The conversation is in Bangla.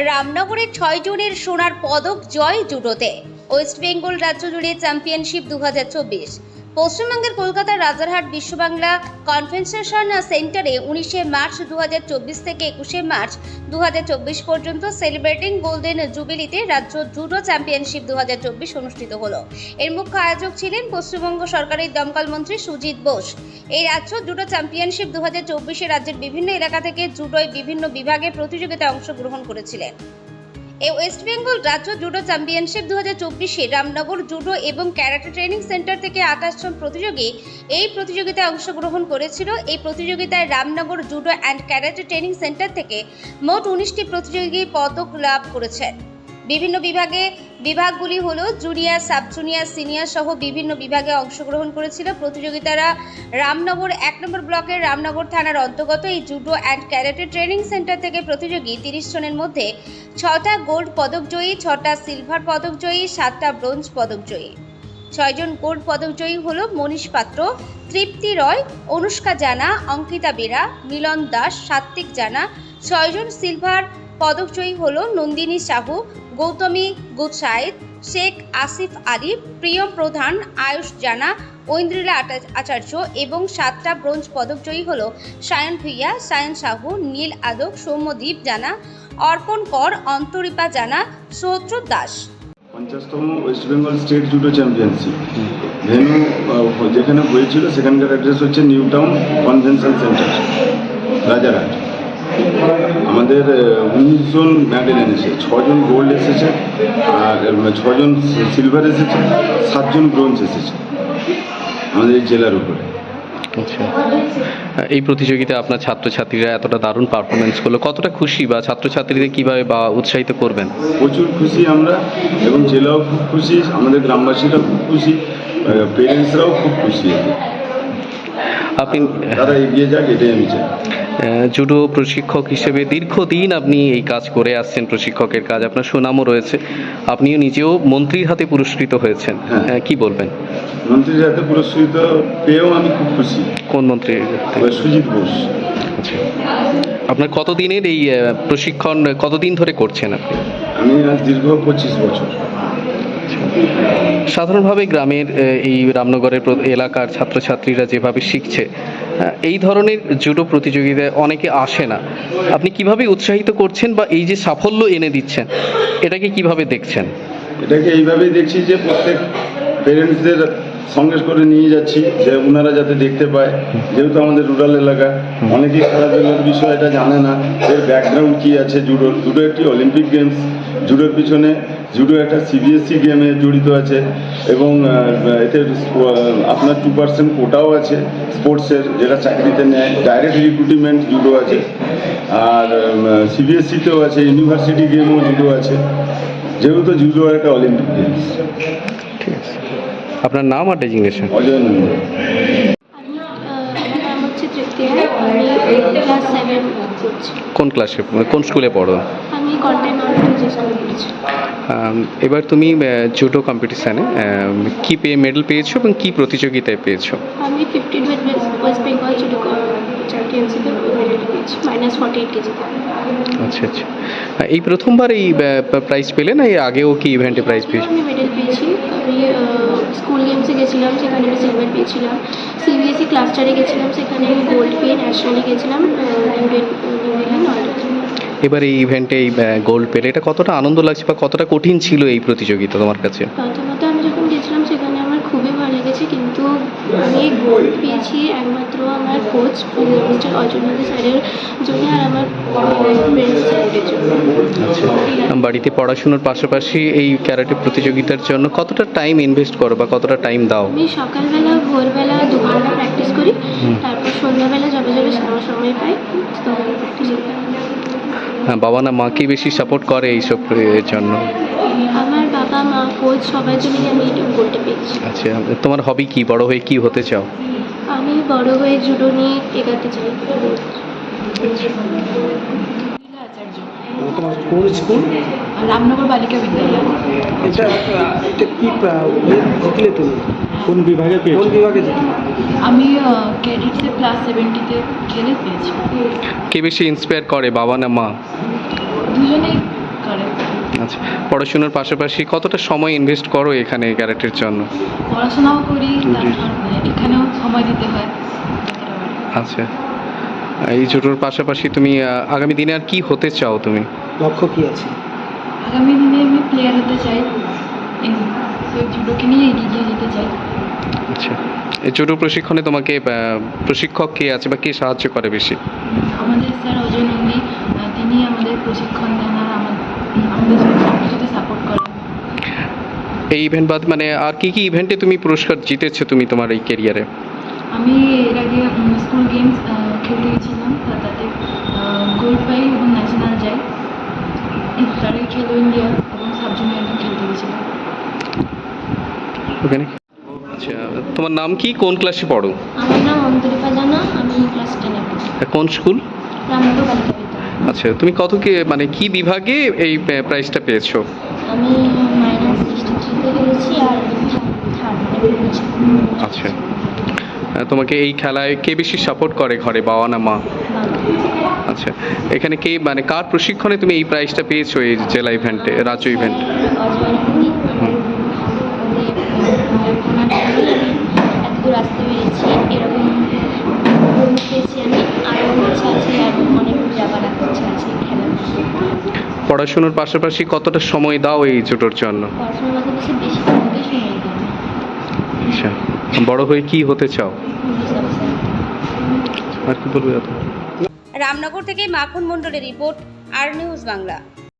রামনগরের ছয় জনের সোনার পদক জয় জুডোতে। ওয়েস্ট বেঙ্গল রাজ্য জুড়ে চ্যাম্পিয়নশিপ দু হাজার চব্বিশ। পশ্চিমবঙ্গের কলকাতার রাজারহাট বিশ্ববাংলা কনভেনশন সেন্টারে উনিশে মার্চ দু হাজার চব্বিশ থেকে একুশে মার্চ দু হাজার চব্বিশ পর্যন্ত সেলিব্রেটিং গোল্ডেন জুবিলিতে রাজ্য জুডো চ্যাম্পিয়নশিপ দু হাজার চব্বিশ অনুষ্ঠিত হলো। এর মুখ্য আয়োজক ছিলেন পশ্চিমবঙ্গ সরকারের দমকল মন্ত্রী সুজিত বোস। এই রাজ্য জুডো চ্যাম্পিয়নশিপ দু হাজার রাজ্যের বিভিন্ন এলাকা থেকে জুডোয় বিভিন্ন বিভাগে প্রতিযোগিতায় অংশগ্রহণ করেছিলেন। এই ওয়েস্ট বেঙ্গল রাজ্য জুডো চ্যাম্পিয়নশিপ দু হাজার চব্বিশে রামনগর জুডো এবং ক্যারাটে ট্রেনিং সেন্টার থেকে আঠাশ জন প্রতিযোগী এই প্রতিযোগিতায় অংশগ্রহণ করেছিল। এই প্রতিযোগিতায় Ramnagar judo and karate training centre থেকে মোট উনিশটি প্রতিযোগী পদক লাভ করেছেন বিভিন্ন বিভাগে, বিভাগগুলি হলো জুনিয়র সাব জুনিয়র সিনিয়র সহ বিভিন্ন বিভাগে অংশগ্রহণ করেছিল। প্রতিযোগিতারা রামনগর, এক নম্বর ব্লকের রামনগর থানার অন্তর্গত এই judo and karate training centre থেকে প্রতিযোগী তিরিশ জনের মধ্যে ছটা গোল্ড পদকজয়ী ছটা সিলভার পদকজয়ী সাতটা ব্রোঞ্জ পদকজয়ী ছয়জন গোল্ড পদকজয়ী হল মনীষ পাত্র, তৃপ্তি রয়, অনুষ্কা জানা, অঙ্কিতা বেরা, মিলন দাস, সাত্বিক জানা ছয়জন সিলভার পদকজয়ী হল নন্দিনী সাহু, গৌতমী গুসাইদ শেখ আসিফ আলী, প্রিয়ম প্রধান, আয়ুষ জানা, ঐন্দ্রিলা আচার্য এবং সাতটা ব্রোঞ্জ পদকজয়ী হল সায়ন ভুইয়া, সায়ন সাহু, নীল আদক, সৌম্যদীপ জানা, অর্পণ কর, অন্তরিপা জানা, Soutra Das. পঞ্চাশতম West Bengal state judo championship. Venue যেখানে হয়েছিল, সেখানকার অ্যাড্রেস হচ্ছে new town convention centre, Rajarhat. আমাদের উনিশ জন মেডেল এনেছে। ছজন গোল্ড এসেছে আর ছজন সিলভার এসেছে সাতজন ব্রোঞ্জ এসেছে আমাদের এই জেলার উপরে। আচ্ছা। এই প্রতিযোগিতায় আপনার ছাত্রছাত্রীরা এতটা দারুণ পারফরমেন্স করল। কতটা খুশি বা ছাত্রছাত্রীদের কীভাবে বা উৎসাহিত করবেন? প্রচুর খুশি আমরা এবং জেলাও খুব খুশি আমাদের গ্রামবাসীরা খুব খুশি পেরেন্টসরাও খুব খুশি। আপনি তারা এগিয়ে যাক এটাই আমি চাই। জুডো প্রশিক্ষক হিসেবে দীর্ঘদিন আপনি এই কাজ করে আসছেন প্রশিক্ষকের কাজ আপনার সুনামও রয়েছে। আপনিও নিজেও মন্ত্রীর হাতে পুরস্কৃত হয়েছেন। হ্যাঁ। কি বলবেন? মন্ত্রীর হাতে পুরস্কৃত পেয়েও আমি খুব খুশি। কোন? ওই সুজিত বোস আচ্ছা। আপনার কতদিনের এই প্রশিক্ষণ কতদিন ধরে করছেন আপনি? আমি আজ দীর্ঘ পঁচিশ বছর। সাধারণভাবে গ্রামের এই রামনগরের এলাকার ছাত্রছাত্রীরা যেভাবে শিখছে এই ধরনের জুডো প্রতিযোগিতায় অনেকে আসে না। আপনি কীভাবে উৎসাহিত করছেন বা এই যে সাফল্য এনে দিচ্ছেন, এটাকে কীভাবে দেখছেন? এটাকে এইভাবেই দেখছি যে প্রত্যেক পেরেন্টসদের সঙ্গে করে নিয়ে যাচ্ছি, যে ওনারা যাতে দেখতে পায়। যেহেতু আমাদের রুরাল এলাকা, অনেকেই খেলাধুলার বিষয়টা জানে না এর ব্যাকগ্রাউন্ড কী আছে জুডো জুডো একটি অলিম্পিক গেমস জুডোর পিছনে জুডো একটা সিবিএসসি গেমে জড়িত আছে এবং এতে আপনার টু পার্সেন্ট কোটাও আছে স্পোর্টসের যেটা চাকরিতে নেয়। ডাইরেক্ট রিক্রুটমেন্ট জুডো আছে। আর সিবিএসসিতেও আছে ইউনিভার্সিটি গেমও জুডো আছে। যেহেতু জুডো একটা অলিম্পিক গেমস ঠিক আছে আপনার নাম আর ডেজিগনেশন অজয় নন্দী কোন ক্লাসে কোন স্কুলে পড়ো? আমি কন্টেন্ট এবার তুমি জুডো কম্পিটিশানে কি পেয়ে মেডেল পেয়েছ এবং কি প্রতিযোগিতায় পেয়েছ? আমি ফিফটিন ওয়েস্ট বেঙ্গল জুডো চ্যাম্পিয়নশিপে মেডেল পেয়েছি মাইনাস ফর্টি এইট কেজিতে আচ্ছা আচ্ছা। এই প্রথমবার এই প্রাইজ পেলে না এর আগেও কি ইভেন্টে প্রাইজ পেয়েছ? আমি মেডেল পেয়েছি। আমি স্কুল গেমসে গেছিলাম সেখানে আমি সিলভার পেয়েছিলাম। সিবিএসসি ক্লাস্টারে গেছিলাম সেখানে গোল্ড পেয়ে ন্যাশনালে গেছিলাম নয়ডাতে এবার এই ইভেন্টে এই গোল্ড পেলে। এটা কতটা আনন্দ লাগছে বা কতটা কঠিন ছিল এই প্রতিযোগিতা তোমার কাছে? প্রথমত আমি যখন গেছিলাম সেখানে আমার খুবই ভালো লেগেছে কিন্তু আমি গোল্ড পেয়েছি একমাত্র আমার কোচ মিস্টার অজয়নন্দী স্যারের জন্য আর আমার আচ্ছা। বাড়িতে পড়াশুনোর পাশাপাশি এই ক্যারাটে প্রতিযোগিতার জন্য কতটা টাইম ইনভেস্ট করো বা কতটা টাইম দাও? আমি সকালবেলা ভোরবেলা দু ঘণ্টা প্র্যাকটিস করি তারপর সন্ধ্যাবেলা যাবে যাবে সময় পাই হ্যাঁ, বাবা না মাকে বেশি সাপোর্ট করে এইসব এর জন্য। আমার বাবা মা কোচ সবার জন্য আমি ইউটিউব করতে পেয়েছি আচ্ছা তোমার হবি কি? বড় হয়ে কি হতে চাও? আমি বড় হয়ে জুডো নিয়ে এগাতে চাই। তোমার কোন স্কুল? রামনগর বালিকা বিদ্যালয়। এটা এটা কি জিতলে তুমি? কোন বিভাগে কোন বিভাগে জিতলে আমি ক্রেডিটসে ক্লাস সেভেন্টিতে খেলে পেয়েছি। কে বেশি ইন্সপায়ার করে বাবা না মা? দুজনেই আচ্ছা পড়াশোনার পাশাপাশি কতটা সময় ইনভেস্ট করো এখানে ক্যারেটের জন্য? পড়াশোনাও করি এখানেও সময় দিতে হয়। আচ্ছা। এই জুডোর পাশাপাশি তুমি আগামী দিনে আর কি হতে চাও তুমি? লক্ষ্য কি আছে? আগামী দিনে আমি প্লেয়ার হতে চাই। এই জুডোকে নিয়ে এগিয়ে যেতে চাই। আচ্ছা। এই জুডো প্রশিক্ষণে তোমাকে প্রশিক্ষক কে আছে বা কে সাহায্য করে বেশি? আমাদের স্যার অজয় নন্দী তিনি আমাদের প্রশিক্ষণ দেন আর আমাদের আমাদের সব কিছুতে সাপোর্ট করেন। এই ইভেন্ট বাদ মানে আর কি কি ইভেন্টে তুমি পুরস্কার জিতেছো তুমি তোমার এই কেরিয়ারে আমি এর আগে স্কুল গেমস খেলতে গেছিলাম তা তাতে গোল্ড পাই এবং ন্যাশনাল যাই তার আগে খেলো ইন্ডিয়া এবং সাব জুনিয়র খেলতে গেছিলাম ওখানে আচ্ছা তোমার নাম কি? কোন ক্লাসে পড়ো? আমার নাম অন্তরিপা জানা আমি ক্লাস টেনে পড়ি কোন স্কুল? রামনগর বালিকা বিদ্যালয়। আচ্ছা তুমি কত কে মানে কি বিভাগে এই প্রাইজটা পেয়েছ? আমি মাইনাস সিক্সটি থ্রিতে পেরেছি আর থার্ড আচ্ছা। তোমাকে এই খেলায় কে বেশি সাপোর্ট করে ঘরে বাবা না মা? আচ্ছা এখানে কে মানে কার প্রশিক্ষণে তুমি এই প্রাইজটা পেয়েছ এই জেলা ইভেন্টে রাজ্য ইভেন্ট পড়াশোনার পাশাপাশি কতটা সময় দাও এই জুটোর জন্য পড়াশোনার পাশাপাশি বেশি আমাকে সময় দিই আচ্ছা বড় হয়ে কি হতে চাও? আর কি বলবে রামনগর থেকে মাখন মন্ডলের রিপোর্ট, আর নিউজ বাংলা।